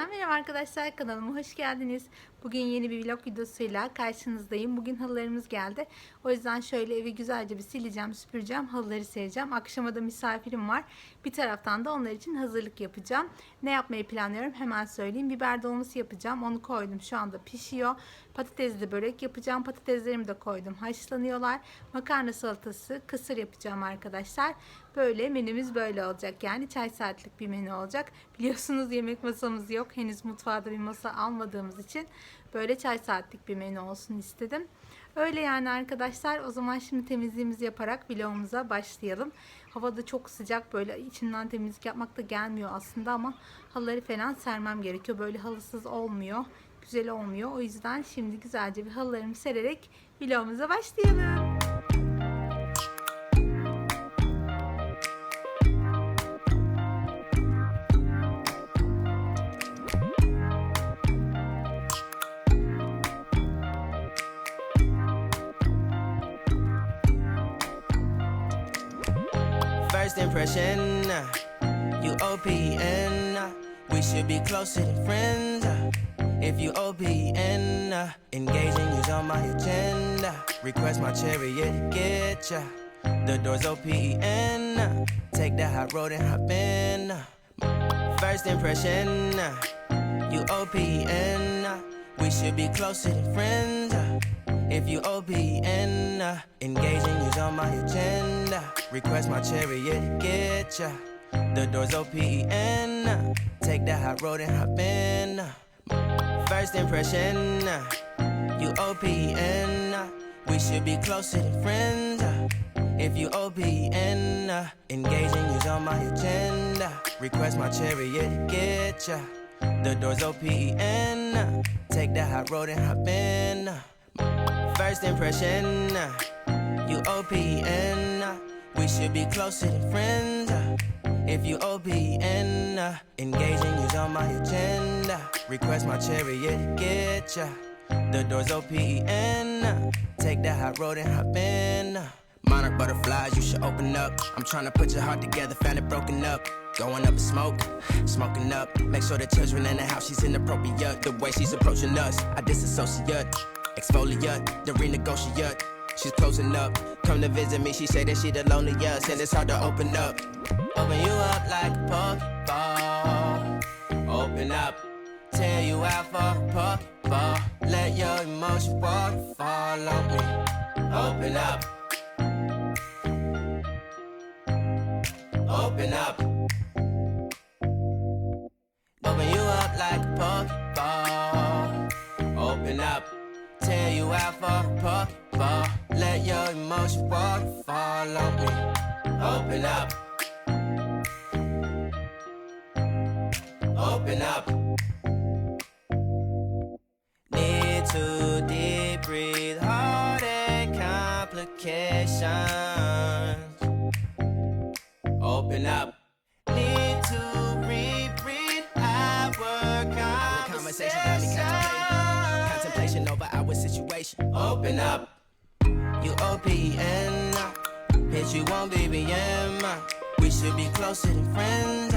Benden merhaba arkadaşlar kanalıma hoş geldiniz. Bugün yeni bir vlog videosuyla karşınızdayım. Bugün halılarımız geldi. O yüzden şöyle evi güzelce bir sileceğim, süpüreceğim, halıları sereceğim. Akşama da misafirim var. Bir taraftan da onlar için hazırlık yapacağım. Ne yapmayı planlıyorum hemen söyleyeyim. Biber dolması yapacağım. Onu koydum. Şu anda pişiyor. Patatesli börek yapacağım. Patateslerimi de koydum. Haşlanıyorlar. Makarna salatası, kısır yapacağım arkadaşlar. Böyle menümüz böyle olacak. Yani çay saatlik bir menü olacak. Biliyorsunuz yemek masamız yok. Henüz mutfağda bir masa almadığımız için böyle çay saatlik bir menü olsun istedim. Öyle yani arkadaşlar. O zaman şimdi temizliğimizi yaparak vlogumuza başlayalım. Hava da çok sıcak. Böyle içinden temizlik yapmak da gelmiyor aslında ama halıları falan sermem gerekiyor. Böyle halısız olmuyor. Güzel olmuyor. O yüzden şimdi güzelce bir halılarımı sererek vlogumuza başlayalım. First impression, you OPN. We should be closer than friends. If you OPN, engaging you's on my agenda. Request my chariot get ya. The door's OPN. Take the hot road and hop in. First impression, you OPN. We should be closer than friends. If you OPN, uh, engaging you's on my agenda. Request my chariot get ya. The door's OPN. uh, Take the hot road and hop in. uh, First impression, uh, you OPN. uh, We should be closer than friends. uh, If you OPN, engaging you's on my agenda. Request my chariot get ya. The door's OPN. Take the hot road and hop in. First impression, you OPN. We should be closer than friends. If you OPN, engaging you's on my agenda. Request my chariot get ya. The door's OPN. Take the hot road and hop in. Monarch butterflies, you should open up. I'm trying to put your heart together, found it broken up. Going up in smoke, smoking up. Make sure the children in the house, she's inappropriate. The way she's approaching us, I disassociate. Exfoliate, the renegotiate. She's closing up. Come to visit me, she say that she the loneliest, and it's hard to open up. Open you up like a Pokeball. Open up, tear you out for a Pokeball. Let your emotion waterfall on me. Open up. Open up. Open you up like a Pokeball. Open up. You a Pokeball. Let your emotion waterfall on me. Open up. Open up. Need to Open up. You OPN. Bitch, you won't BBM. uh, We should be closer than friends.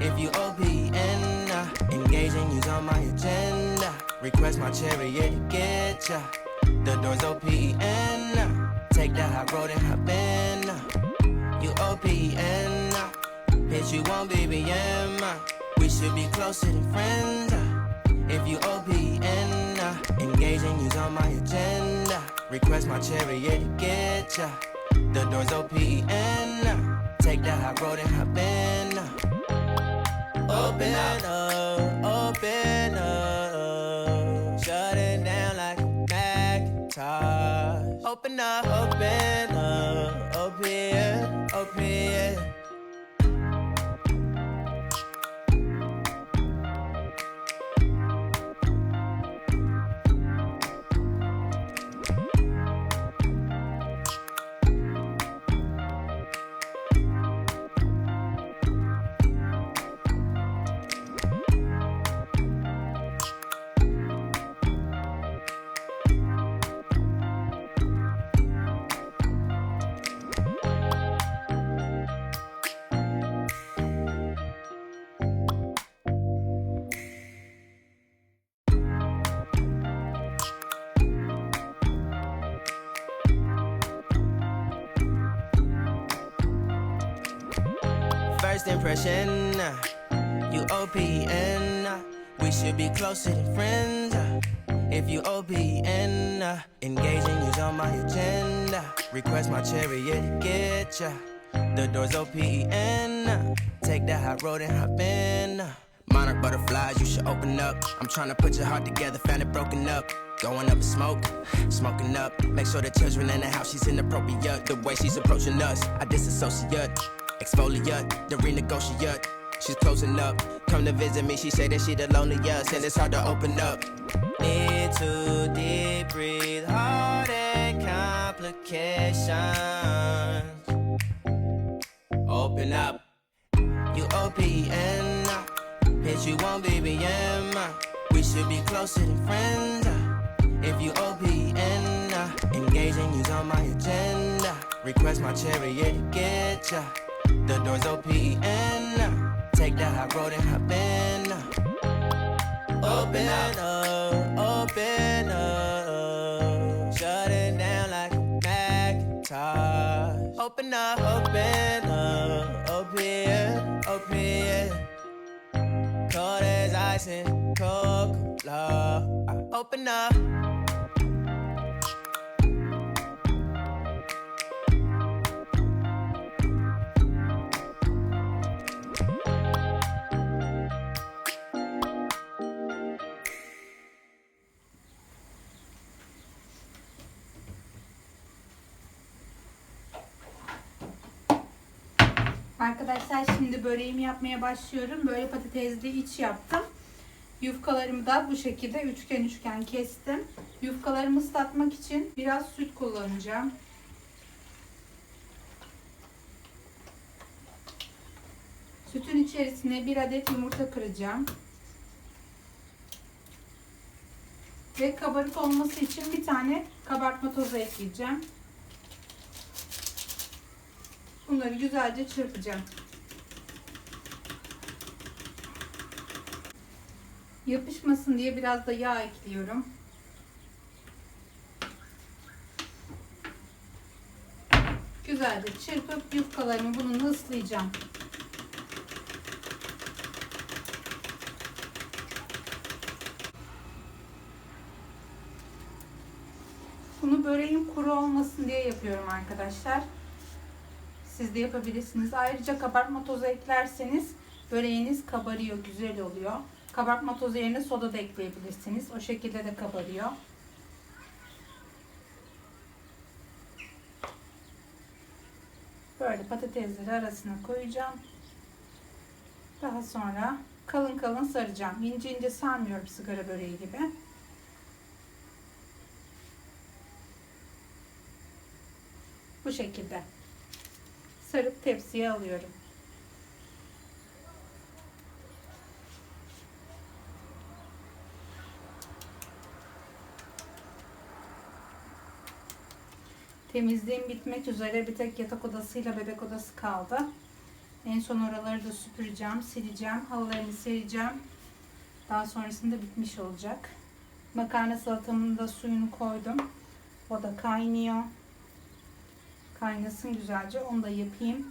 If you OPN. Engaging you's on my agenda. Request my chariot to get ya. The door's OPN. Take the hot road and hop in. you OPN, bitch, you won't BBM. uh, We should be closer than friends. If you OPN, uh, engaging you's on my agenda. Request my chariot to get ya. The door's OPN. uh, Take the hot road and hop in. uh, Open up, open up, shut it down like a Macintosh. Open up, open up, open, impression. You OPN, we should be closer than friends. If you OPN, engaging you's on my agenda. Request my chariot get ya. The door's OPN, take that hot road and hop in. Monarch butterflies, you should open up. I'm trying to put your heart together, found it broken up. Going up in smoke, smoking up. Make sure the children in the house, she's inappropriate. The way she's approaching us, I disassociate. Exfoliate, the renegotiate. She's closing up. Come to visit me, she say that she the loneliest, and it's hard to open up. Need to deep breathe, heart and complications. Open up. You OPN, uh, hit you on BBM. We should be closer than friends. If you OPN, engaging you's on my agenda. Request my chariot to get ya. The door's uh, Take that hot road and hop in. Open up, open up. Shut it down like a Macintosh. Open up, open up, open, open. Cold as ice and Coca-Cola. Open up. Arkadaşlar şimdi böreğimi yapmaya başlıyorum. Böyle patatesli iç yaptım. Yufkalarımı da bu şekilde üçgen üçgen kestim. Yufkalarımı ıslatmak için biraz süt kullanacağım. Sütün içerisine bir adet yumurta kıracağım. Ve kabarık olması için bir tane kabartma tozu ekleyeceğim. Bunları güzelce çırpacağım. Yapışmasın diye biraz da yağ ekliyorum. Güzelce çırpıp yufkalarımı bununla ıslayacağım. Bunu böreğin kuru olmasın diye yapıyorum arkadaşlar. Siz de yapabilirsiniz. Ayrıca kabartma tozu eklerseniz böreğiniz kabarıyor, güzel oluyor. Kabartma tozu yerine soda da ekleyebilirsiniz. O şekilde de kabarıyor. Böyle patatesleri arasına koyacağım. Daha sonra kalın kalın saracağım. İnce ince sarmıyorum sigara böreği gibi. Bu şekilde sarıp tepsiye alıyorum. Temizliğim bitmek üzere. Bir tek yatak odasıyla bebek odası kaldı. En son oraları da süpüreceğim, sileceğim, halılarını sereceğim. Daha sonrasında bitmiş olacak. Makarna salatamın da suyunu koydum. O da kaynıyor. Kaynasın güzelce. Onu da yapayım.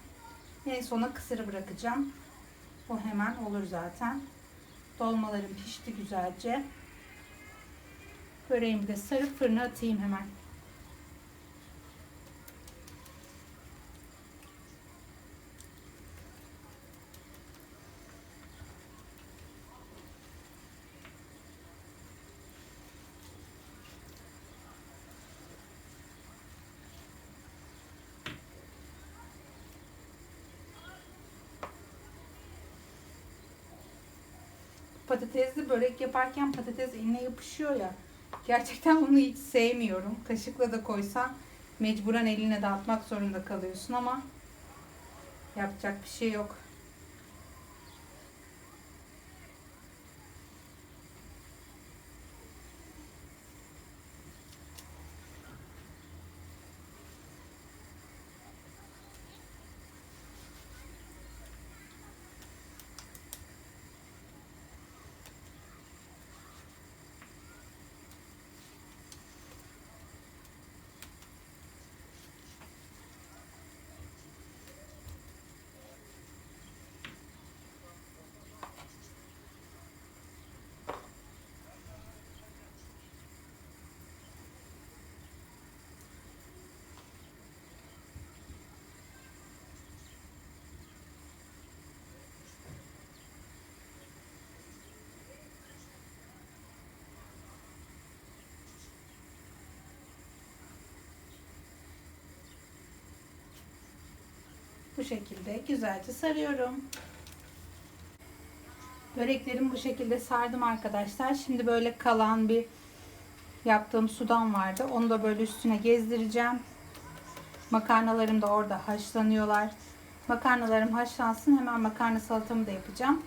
En sona kısırı bırakacağım. O hemen olur zaten. Dolmalarım pişti güzelce. Böreğimi de sarıp fırına atayım hemen. Patatesli börek yaparken patates eline yapışıyor ya. Gerçekten onu hiç sevmiyorum. Kaşıkla da koysan mecburen eline dağıtmak zorunda kalıyorsun ama yapacak bir şey yok. Bu şekilde güzelce sarıyorum. Böreklerimi bu şekilde sardım arkadaşlar. Şimdi böyle kalan bir yaptığım sudan vardı. Onu da böyle üstüne gezdireceğim. Makarnalarım da orada haşlanıyorlar. Makarnalarım haşlansın. Hemen makarna salatamı da yapacağım.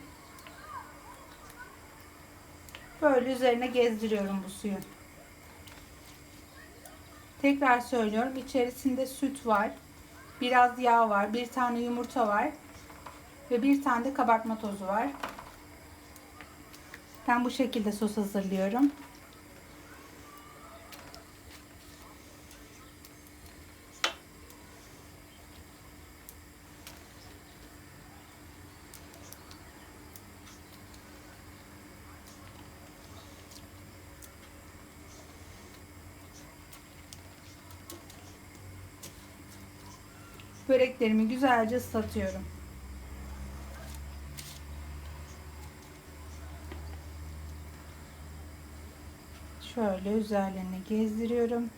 Böyle üzerine gezdiriyorum bu suyu. Tekrar söylüyorum. İçerisinde süt var. Biraz yağ var. Bir tane yumurta var. Ve bir tane de kabartma tozu var. Ben bu şekilde sos hazırlıyorum. Böreklerimi güzelce ıslatıyorum. Şöyle üzerlerine gezdiriyorum.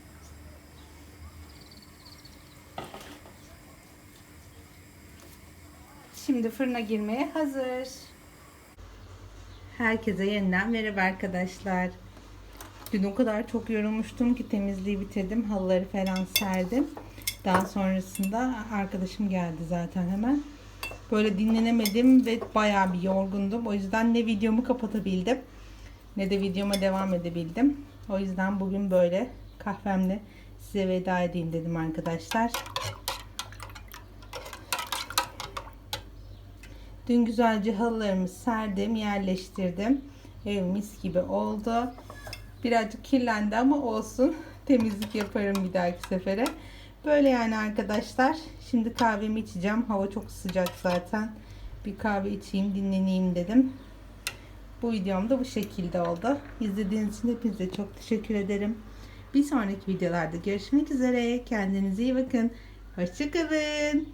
Şimdi fırına girmeye hazır. Herkese yeniden merhaba arkadaşlar. Dün o kadar çok yorulmuştum ki temizliği bitirdim. Halıları falan serdim. Daha sonrasında arkadaşım geldi zaten hemen. Böyle dinlenemedim ve bayağı bir yorgundum. O yüzden ne videomu kapatabildim ne de videoma devam edebildim. O yüzden bugün böyle kahvemle size veda edeyim dedim arkadaşlar. Dün güzelce halılarımı serdim, yerleştirdim. Ev mis gibi oldu. Birazcık kirlendi ama olsun. Temizlik yaparım bir dahaki sefere. Böyle yani arkadaşlar. Şimdi kahvemi içeceğim. Hava çok sıcak zaten. Bir kahve içeyim, dinleneyim dedim. Bu videom da bu şekilde oldu. İzlediğiniz için hepinize çok teşekkür ederim. Bir sonraki videolarda görüşmek üzere. Kendinize iyi bakın. Hoşçakalın.